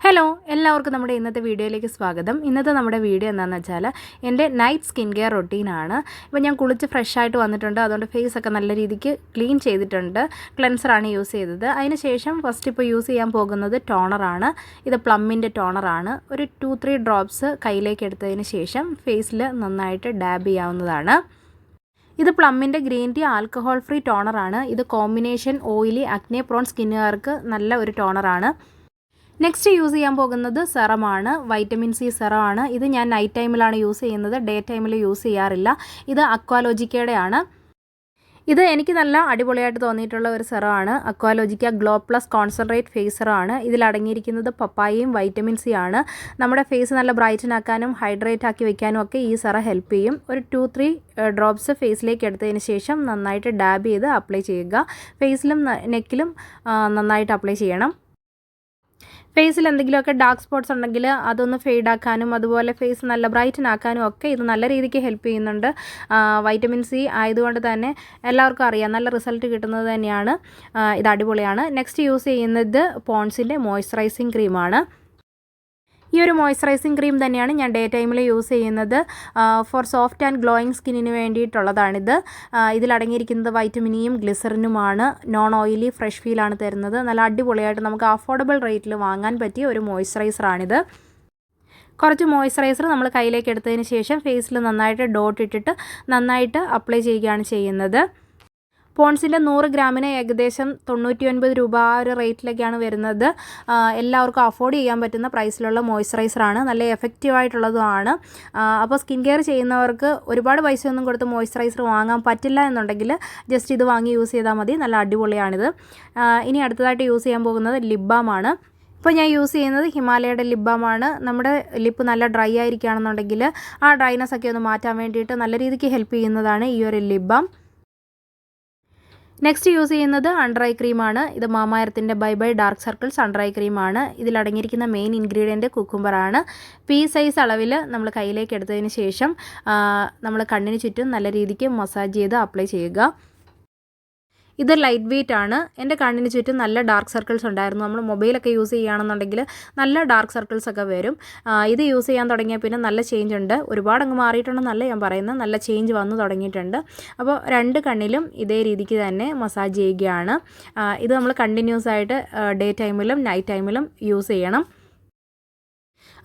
Hello എല്ലാവർക്കും നമ്മുടെ ഇന്നത്തെ വീഡിയോയിലേക്ക് സ്വാഗതം. ഇന്നത്തെ നമ്മുടെ വീഡിയോ എന്താണെന്ന് വെച്ചാൽ എന്റെ നൈറ്റ് സ്കിൻ കെയർ റൊട്ടീനാണ് ഇപ്പോൾ ഞാൻ കുളിച്ച് ഫ്രഷ് ആയിട്ട് വന്നിട്ടുണ്ട്. അതുകൊണ്ട് ഫേസ് ഒക്കെ നല്ല രീതിക്ക് ക്ലീൻ ചെയ്തിട്ടുണ്ട്. ക്ലെൻസറാണ് യൂസ് ചെയ്തത്. അതിന് ശേഷം ഫസ്റ്റ് ഇപ്പോൾ യൂസ് ചെയ്യാൻ പോകുന്നത് ടോണറാണ് ഇത് പ്ലമ്മിന്റെ ടോണറാണ് ഒരു ടു ത്രീ ഡ്രോപ്സ് കയ്യിലേക്ക് എടുത്തതിന് ശേഷം ഫേസിൽ നന്നായിട്ട് ഡാബ് ചെയ്യാവുന്നതാണ്. ഇത് പ്ലമ്മിന്റെ ഗ്രീൻ ടീ ആൽക്കഹോൾ ഫ്രീ ടോണറാണ് ഇത് കോമ്പിനേഷൻ ഓയിലി അഗ്നെ പ്രോൺ സ്കിന്നുകാർക്ക് നല്ല ഒരു ടോണറാണ് നെക്സ്റ്റ് യൂസ് ചെയ്യാൻ പോകുന്നത് സെറമാണ് വൈറ്റമിൻ സി സെറമാണ് ഇത് ഞാൻ നൈറ്റ് ടൈമിലാണ് യൂസ് ചെയ്യുന്നത്. ഡേ ടൈമിൽ യൂസ് ചെയ്യാറില്ല. ഇത് അക്വാലോജിക്കയുടെ ആണ്. ഇത് എനിക്ക് നല്ല അടിപൊളിയായിട്ട് തോന്നിയിട്ടുള്ള ഒരു സെറമാണ് Aqualogica glow plus concentrate face സെറമാണ് ഇതിൽ അടങ്ങിയിരിക്കുന്നത് പപ്പായയും വൈറ്റമിൻ സി ആണ്. നമ്മുടെ ഫേസ് നല്ല ബ്രൈറ്റൻ ആക്കാനും ഹൈഡ്രേറ്റ് ആക്കി വെക്കാനും ഒക്കെ ഈ സെറ ഹെൽപ്പ് ചെയ്യും. ഒരു ടു ത്രീ ഡ്രോപ്സ് ഫേസിലേക്ക് എടുത്തതിന് ശേഷം നന്നായിട്ട് ഡാബ് ചെയ്ത് അപ്ലൈ ചെയ്യുക. ഫേസിലും നെക്കിലും നന്നായിട്ട് അപ്ലൈ ചെയ്യണം. ഫേസിൽ എന്തെങ്കിലുമൊക്കെ ഡാർക്ക് സ്പോട്ട്സ് ഉണ്ടെങ്കിൽ അതൊന്ന് ഫെയ്ഡ് ആക്കാനും അതുപോലെ ഫേസ് നല്ല ബ്രൈറ്റൻ ആക്കാനും ഒക്കെ ഇത് നല്ല രീതിക്ക് ഹെൽപ്പ് ചെയ്യുന്നുണ്ട്. വൈറ്റമിൻ സി ആയതുകൊണ്ട് തന്നെ എല്ലാവർക്കും അറിയാം നല്ല റിസൾട്ട് കിട്ടുന്നത് തന്നെയാണ്. ഇത് അടിപൊളിയാണ്. നെക്സ്റ്റ് യൂസ് ചെയ്യുന്നത് പോൺസിന്റെ മോയ്സ്ചറൈസിങ് ക്രീമാണ് ഈ ഒരു മോയ്സ്ചറൈസിങ് ക്രീം തന്നെയാണ് ഞാൻ ഡേ ടൈമിൽ യൂസ് ചെയ്യുന്നത്. ഫോർ സോഫ്റ്റ് ആൻഡ് ഗ്ലോയിങ് സ്കിന്നിന് വേണ്ടിയിട്ടുള്ളതാണിത്. ഇതിലടങ്ങിയിരിക്കുന്നത് വൈറ്റമിനിയും ഗ്ലിസറിനുമാണ് നോൺ ഓയിലി ഫ്രഷ് ഫീലാണ് തരുന്നത്. നല്ല അടിപൊളിയായിട്ട് നമുക്ക് അഫോർഡബിൾ റേറ്റിൽ വാങ്ങാൻ പറ്റിയ ഒരു മോയ്സ്ചറൈസറാണിത് കുറച്ച് മോയ്സ്ചറൈസർ നമ്മൾ കയ്യിലേക്ക് എടുത്തതിന് ശേഷം ഫേസിൽ നന്നായിട്ട് ഡോട്ട് ഇട്ടിട്ട് നന്നായിട്ട് അപ്ലൈ ചെയ്യുകയാണ് ചെയ്യുന്നത്. പോൺസിന്റെ നൂറ് ഗ്രാമിന് ഏകദേശം തൊണ്ണൂറ്റി ഒൻപത് രൂപ ആ ഒരു റേറ്റിലൊക്കെയാണ് വരുന്നത്. എല്ലാവർക്കും അഫോർഡ് ചെയ്യാൻ പറ്റുന്ന പ്രൈസിലുള്ള മോയ്സ്ചറൈസറാണ്. നല്ല എഫക്റ്റീവ് ആയിട്ടുള്ളതുമാണ് അപ്പോൾ സ്കിൻ കെയർ ചെയ്യുന്നവർക്ക് ഒരുപാട് പൈസയൊന്നും കൊടുത്ത് മോയ്സ്ചറൈസർ വാങ്ങാൻ പറ്റില്ല എന്നുണ്ടെങ്കിൽ ജസ്റ്റ് ഇത് വാങ്ങി യൂസ് ചെയ്താൽ മതി. നല്ല അടിപൊളിയാണിത്. ഇനി അടുത്തതായിട്ട് യൂസ് ചെയ്യാൻ പോകുന്നത് ലിബാമാണ്. ഇപ്പോൾ ഞാൻ യൂസ് ചെയ്യുന്നത് ഹിമാലയയുടെ ലിബാമാണ്. നമ്മുടെ ലിപ്പ് നല്ല ഡ്രൈ ആയിരിക്കുകയാണെന്നുണ്ടെങ്കിൽ ആ ഡ്രൈനെസ് ഒക്കെ ഒന്ന് മാറ്റാൻ വേണ്ടിയിട്ട് നല്ല രീതിക്ക് ഹെൽപ്പ് ചെയ്യുന്നതാണ് ഈ ഒരു ലിബാം. നെക്സ്റ്റ് യൂസ് ചെയ്യുന്നത് അണ്ടർ ഐ ക്രീമാണ് ഇത് മാമായരത്തിന്റെ bye bye dark circles under eye ക്രീമാണ് ഇതിലടങ്ങിയിരിക്കുന്ന മെയിൻ ഇൻഗ്രീഡിയന്റ് കുക്കുംബറാണ് പീ സൈസ് അളവിൽ നമ്മൾ കയ്യിലേക്ക് എടുത്തതിന് ശേഷം നമ്മൾ കണ്ണിന് ചുറ്റും നല്ല രീതിക്ക് മസാജ് ചെയ്ത് അപ്ലൈ ചെയ്യുക. ഇത് ലൈറ്റ് വെയിറ്റ് ആണ്. എന്റെ കണ്ണിന് ചുറ്റും നല്ല ഡാർക്ക് സർക്കിൾസ് ഉണ്ടായിരുന്നു. നമ്മൾ മൊബൈലൊക്കെ യൂസ് ചെയ്യുകയാണെന്നുണ്ടെങ്കിൽ നല്ല ഡാർക്ക് സർക്കിൾസ് ഒക്കെ വരും. ഇത് യൂസ് ചെയ്യാൻ തുടങ്ങിയ പിന്നെ നല്ല ചേഞ്ച് ഉണ്ട്. ഒരുപാട് അങ്ങ് മാറിയിട്ടുണ്ടെന്നല്ല ഞാൻ പറയുന്നത്. നല്ല ചേഞ്ച് വന്നു തുടങ്ങിയിട്ടുണ്ട്. അപ്പോൾ രണ്ട് കണ്ണിലും ഇതേ രീതിക്ക് തന്നെ മസാജ് ചെയ്യുകയാണ്. ഇത് നമ്മൾ കണ്ടിന്യൂസ് ആയിട്ട് ഡേ ടൈമിലും നൈറ്റ് ടൈമിലും യൂസ് ചെയ്യണം.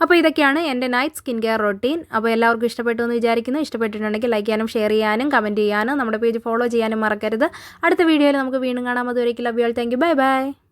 അപ്പോൾ ഇതൊക്കെയാണ് എന്റെ നൈറ്റ് സ്കിൻ കെയർ റൊട്ടീൻ അപ്പോൾ എല്ലാവർക്കും ഇഷ്ടപ്പെട്ടു എന്ന് വിചാരിക്കുന്നു. ഇഷ്ടപ്പെട്ടിട്ടുണ്ടെങ്കിൽ ലൈക്ക് ചെയ്യാനും ഷെയർ ചെയ്യാനും കമന്റ് ചെയ്യാനും നമ്മുടെ പേജ് ഫോളോ ചെയ്യാനും മറക്കരുത്. അടുത്ത വീഡിയോയിൽ നമുക്ക് വീണ്ടും കാണാം. അതുവരേക്കും love you thank you bye bye